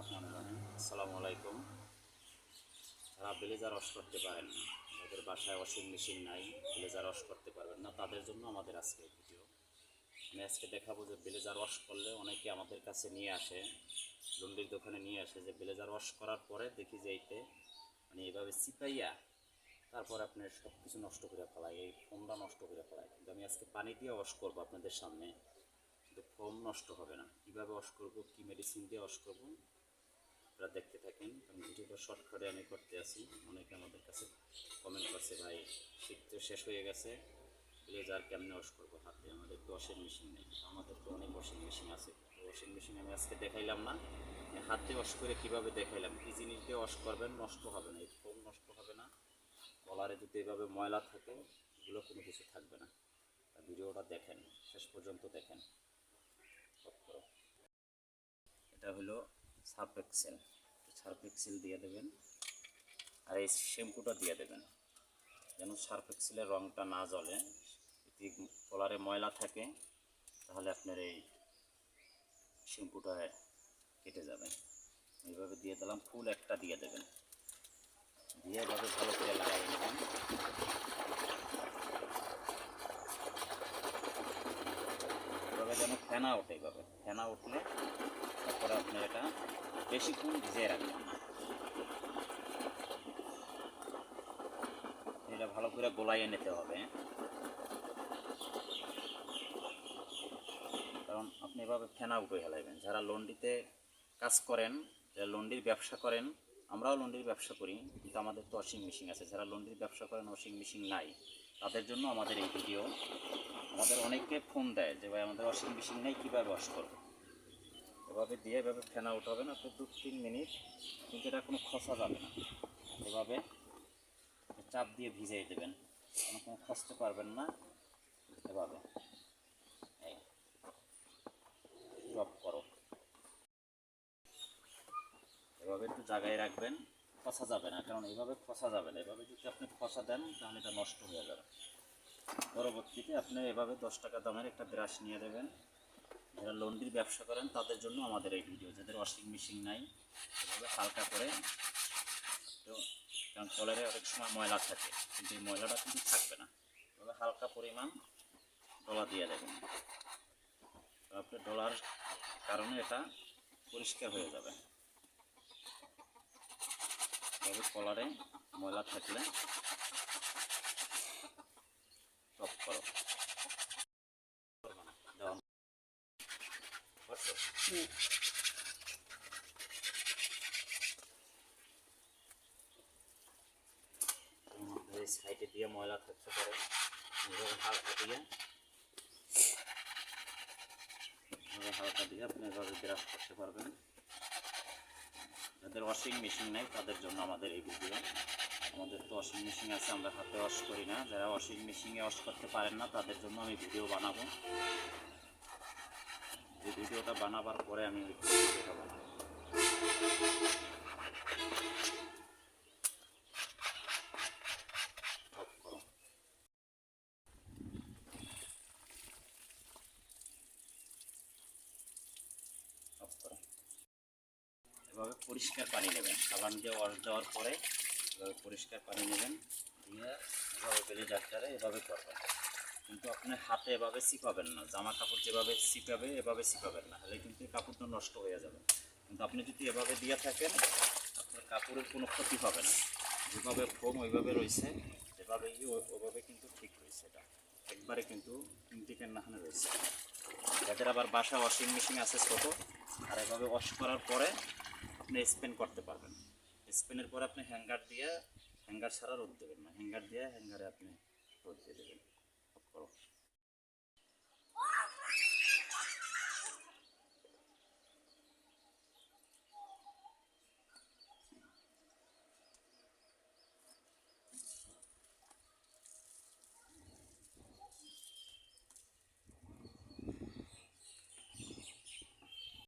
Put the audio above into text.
রহমান রহিম। আসসালামু আলাইকুম যারা ব্লেজার ওয়াশ করতে পারেন না, যাদের বাসায় ওয়াশিং মেশিন নাই ব্লেজার ওয়াশ করতে পারবেন না, তাদের জন্য আমাদের আজকে ভিডিও। আমি আজকে দেখাবো যে ব্লেজার ওয়াশ করলে অনেকে আমাদের কাছে নিয়ে আসে লন্ডির দোকানে নিয়ে আসে যে ব্লেজার ওয়াশ করার পরে দেখি যে এইতে মানে এইভাবে চিপাইয়া তারপর আপনার সব কিছু নষ্ট করে ফেলায়, এই ফোমটা নষ্ট করে ফেলায়। কিন্তু আমি আজকে পানি দিয়ে ওয়াশ করব আপনাদের সামনে, কিন্তু ফোম নষ্ট হবে না। কীভাবে ওয়াশ করব, কী মেডিসিন দিয়ে ওয়াশ করব আপনারা দেখতে থাকেন। কারণ ভিডিওটা শর্টকাটে আমি করতে আসি অনেকে আমাদের কাছে কমেন্ট করছে, ভাই, শীত তো শেষ হয়ে গেছে। ব্লেজার কেমনে ওয়াশ করব হাতে? আমাদের ওয়াশিং মেশিন নেই। আমাদের তো অনেক ওয়াশিং মেশিন আছে। ওয়াশিং মেশিন আমি আজকে দেখাইলাম না। আমি হাত ওয়াশ করে কীভাবে দেখাইলাম? কী জিনিস দিয়ে ওয়াশ করবেন? নষ্ট হবে না। এই নষ্ট হবে না। কলারে যদি এভাবে ময়লা থাকে, এগুলো কোনো কিছু থাকবে না। ভিডিওটা দেখেন। শেষ পর্যন্ত দেখেন। এটা হলো সার্ফ এক্সেল সার্ফ এক্সেল দিয়ে দেবেন। আর এই শ্যাম্পুটা দিয়ে দেবেন, যেন সার্ফ এক্সেলের রঙটা না জ্বলে। যদি কলারে ময়লা থাকে, তাহলে আপনার এই শ্যাম্পুটা কেটে যাবে। এইভাবে দিয়ে দিলাম, ফুল একটা দিয়ে দেবেন। দিয়ে এভাবে ভালো করে লাগাই নেবেন এভাবে যেন ফেনা ওঠে এভাবে ফেনা উঠলে তারপরে আপনি এটা বেশিক্ষণ ভিজিয়ে রাখবেন এটা ভালো করে গোলাইয়ে নিতে হবে। কারণ আপনি এভাবে ফেনা উঠে হেলাইবেন যারা লন্ডিতে কাজ করেন, যারা লন্ডির ব্যবসা করেন, আমরাও লন্ডির ব্যবসা করি, কিন্তু আমাদের তো ওয়াশিং মেশিন আছে। যারা লন্ডির ব্যবসা করেন ওয়াশিং মেশিন নাই। তাদের জন্য আমাদের এই ভিডিও আমাদের অনেকে ফোন দেয় যে, ভাই, আমাদের ওয়াশিং মেশিন নেই, কীভাবে ওয়াশ করব? এভাবে দিয়ে এভাবে ফেনা উঠাবেন আপনি দু তিন মিনিট, কিন্তু এটা কোনো খসা যাবে না। এভাবে চাপ দিয়ে ভিজিয়ে দেবেন, কোনো খসতে পারবেন না, এভাবে। ড্রপ করো। এভাবে একটু জায়গায় রাখবেন ফসা যাবে না, কারণ এইভাবে ফসা যাবে না। এভাবে যদি আপনি ফসা দেন, তাহলে এটা নষ্ট হয়ে যাবে। পরবর্তীতে আপনি এভাবে দশ টাকা দামের একটা ব্রাশ নিয়ে দেবেন। যারা লন্ড্রির ব্যবসা করেন, তাদের জন্য আমাদের এই ভিডিও। যাদের ওয়াশিং মেশিন নাই, এভাবে হালকা করে কারণ কলারে অনেক সময় ময়লা থাকে, কিন্তু এই ময়লাটা কিন্তু থাকবে না। এভাবে হালকা পরিমাণ ডলা দিয়ে দেবেন। আপনি ডলার কারণে এটা পরিষ্কার হয়ে যাবে। কলারে ময়লা থাকলে টপ করো দেওয়া করছ? এর মধ্যে এই সাইডে দিয়ে ময়লা থাকতে পারে হালকা দিয়ে। হালকা দিয়ে আপনি এভাবে ব্রাশ করতে পারবেন। যাদের ওয়াশিং মেশিন নেই, তাদের জন্য আমাদের এই ভিডিও আমাদের তো ওয়াশিং মেশিন আছে, আমরা হাতে ওয়াশ করি না। যারা ওয়াশিং মেশিনে ওয়াশ করতে পারেন না, তাদের জন্য আমি ভিডিও বানাবো। এই ভিডিওটা বানাবার পরে আমি ওই। এভাবে পরিষ্কার পানি নেবেন। সাবান দিয়ে ওয়াশ দেওয়ার পরে এভাবে পরিষ্কার পানি নেবেন। দিয়ে এভাবে বেলে যাত্রারে এভাবে করবেন। কিন্তু আপনি হাতে এভাবে চিপাবেন না জামা কাপড় যেভাবে চিপাবে এভাবে চিপাবেন না। তাহলে কিন্তু কাপড়টা নষ্ট হয়ে যাবে। কিন্তু আপনি যদি এভাবে দিয়ে থাকেন, আপনার কাপড়ের কোনো ক্ষতি হবে না। যেভাবে ফোম ওইভাবে রয়েছে, যেভাবে ই ও- ওইভাবে কিন্তু ঠিক রয়েছে এটা। একবারে কিন্তু ইন্টিকের নাহানে রয়েছে। যাদের আবার বাসা ওয়াশিং মেশিন আছে ছোট। আর এভাবে ওয়াশ করার পরে আপনি স্পেন করতে পারবেন। স্পেনের পরে আপনি হ্যাঙ্গার দিয়ে হ্যাঙ্গার ছাড়া রোদ দেবেন না। হ্যাঙ্গার দিয়ে হ্যাঙ্গারে আপনি রোদ দিয়ে দেবেন। অফ করো